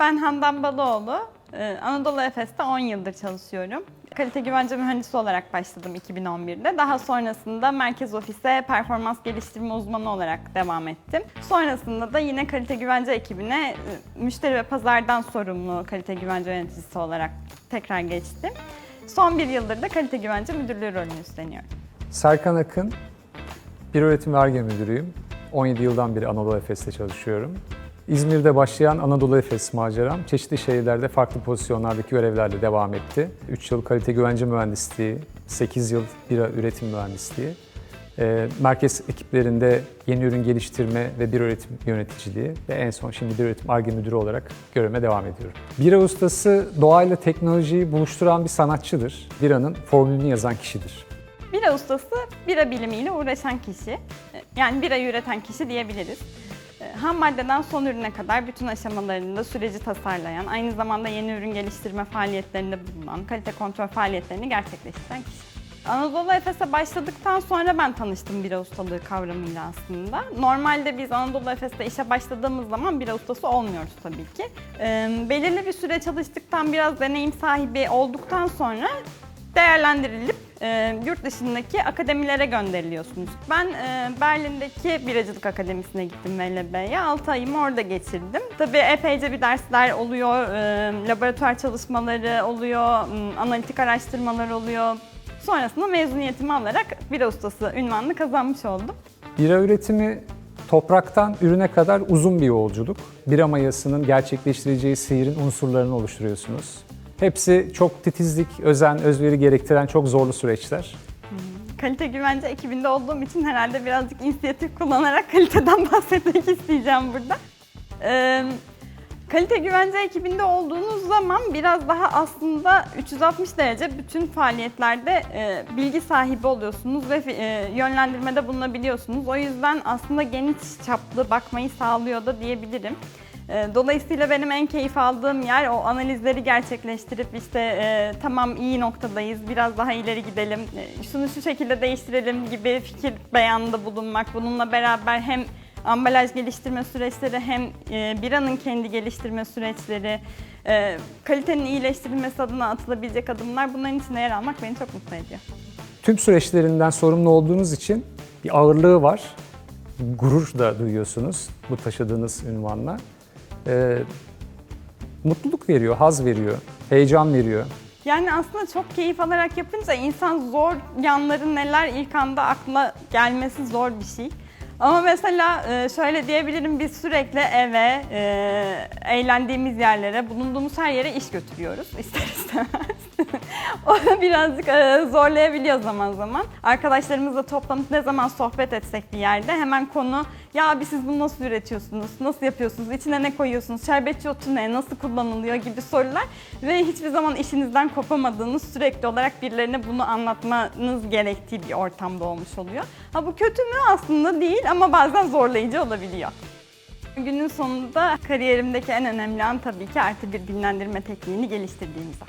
Ben Handan Balıoğlu. Ee, Anadolu Efes'te 10 yıldır çalışıyorum. Kalite güvence mühendisi olarak başladım 2011'de. Daha sonrasında merkez ofise performans geliştirme uzmanı olarak devam ettim. Sonrasında da yine kalite güvence ekibine e, müşteri ve pazardan sorumlu kalite güvence yöneticisi olarak tekrar geçtim. Son bir yıldır da kalite güvence müdürlüğü rolünü üstleniyorum. Serkan Akın, bir öğretim ve müdürüyüm. 17 yıldan beri Anadolu Efes'te çalışıyorum. İzmir'de başlayan Anadolu Efes maceram çeşitli şehirlerde farklı pozisyonlardaki görevlerle devam etti. 3 yıl kalite güvence mühendisliği, 8 yıl bira üretim mühendisliği, e, merkez ekiplerinde yeni ürün geliştirme ve bir üretim yöneticiliği ve en son şimdi bir üretim Ar-Ge müdürü olarak görevime devam ediyorum. Bira ustası doğayla teknolojiyi buluşturan bir sanatçıdır. Biranın formülünü yazan kişidir. Bira ustası bira bilimiyle uğraşan kişi. Yani bira üreten kişi diyebiliriz. E, Ham maddeden son ürüne kadar bütün aşamalarında süreci tasarlayan, aynı zamanda yeni ürün geliştirme faaliyetlerinde bulunan, kalite kontrol faaliyetlerini gerçekleştiren kişi. Anadolu Efes'e başladıktan sonra ben tanıştım bira ustalığı kavramıyla aslında. Normalde biz Anadolu Efes'te işe başladığımız zaman bira ustası olmuyoruz tabii ki. E, belirli bir süre çalıştıktan, biraz deneyim sahibi olduktan sonra değerlendirilip e, yurt dışındaki akademilere gönderiliyorsunuz. Ben e, Berlin'deki Biracılık Akademisi'ne gittim VLB'ye. 6 ayımı orada geçirdim. Tabii epeyce bir dersler oluyor, e, laboratuvar çalışmaları oluyor, analitik araştırmalar oluyor. Sonrasında mezuniyetimi alarak bira ustası ünvanını kazanmış oldum. Bira üretimi topraktan ürüne kadar uzun bir yolculuk. Bira mayasının gerçekleştireceği sihirin unsurlarını oluşturuyorsunuz. Hepsi çok titizlik, özen, özveri gerektiren çok zorlu süreçler. Kalite güvence ekibinde olduğum için herhalde birazcık inisiyatif kullanarak kaliteden bahsetmek isteyeceğim burada. Ee, kalite güvence ekibinde olduğunuz zaman biraz daha aslında 360 derece bütün faaliyetlerde e, bilgi sahibi oluyorsunuz ve e, yönlendirmede bulunabiliyorsunuz. O yüzden aslında geniş çaplı bakmayı sağlıyor da diyebilirim. E, Dolayısıyla benim en keyif aldığım yer o analizleri gerçekleştirip işte e, tamam iyi noktadayız, biraz daha ileri gidelim, e, şunu şu şekilde değiştirelim gibi fikir beyanında bulunmak. Bununla beraber hem ambalaj geliştirme süreçleri hem e, biranın kendi geliştirme süreçleri, e, kalitenin iyileştirilmesi adına atılabilecek adımlar bunların içinde yer almak beni çok mutlu ediyor. Tüm süreçlerinden sorumlu olduğunuz için bir ağırlığı var. Gurur da duyuyorsunuz bu taşıdığınız ünvanla. Ee, mutluluk veriyor, haz veriyor, heyecan veriyor. Yani aslında çok keyif alarak yapınca insan zor yanları neler ilk anda aklına gelmesi zor bir şey. Ama mesela e, şöyle diyebilirim biz sürekli eve, e, eğlendiğimiz yerlere, bulunduğumuz her yere iş götürüyoruz ister istemez. o da birazcık e, zorlayabiliyor zaman zaman. Arkadaşlarımızla toplanıp ne zaman sohbet etsek bir yerde hemen konu ya abi siz bunu nasıl üretiyorsunuz, nasıl yapıyorsunuz, içine ne koyuyorsunuz, şerbetçi otu ne, nasıl kullanılıyor gibi sorular ve hiçbir zaman işinizden kopamadığınız sürekli olarak birilerine bunu anlatmanız gerektiği bir ortamda olmuş oluyor. Ha bu kötü mü aslında değil ama bazen zorlayıcı olabiliyor. Günün sonunda kariyerimdeki en önemli an tabii ki artı bir dinlendirme tekniğini geliştirdiğimiz an.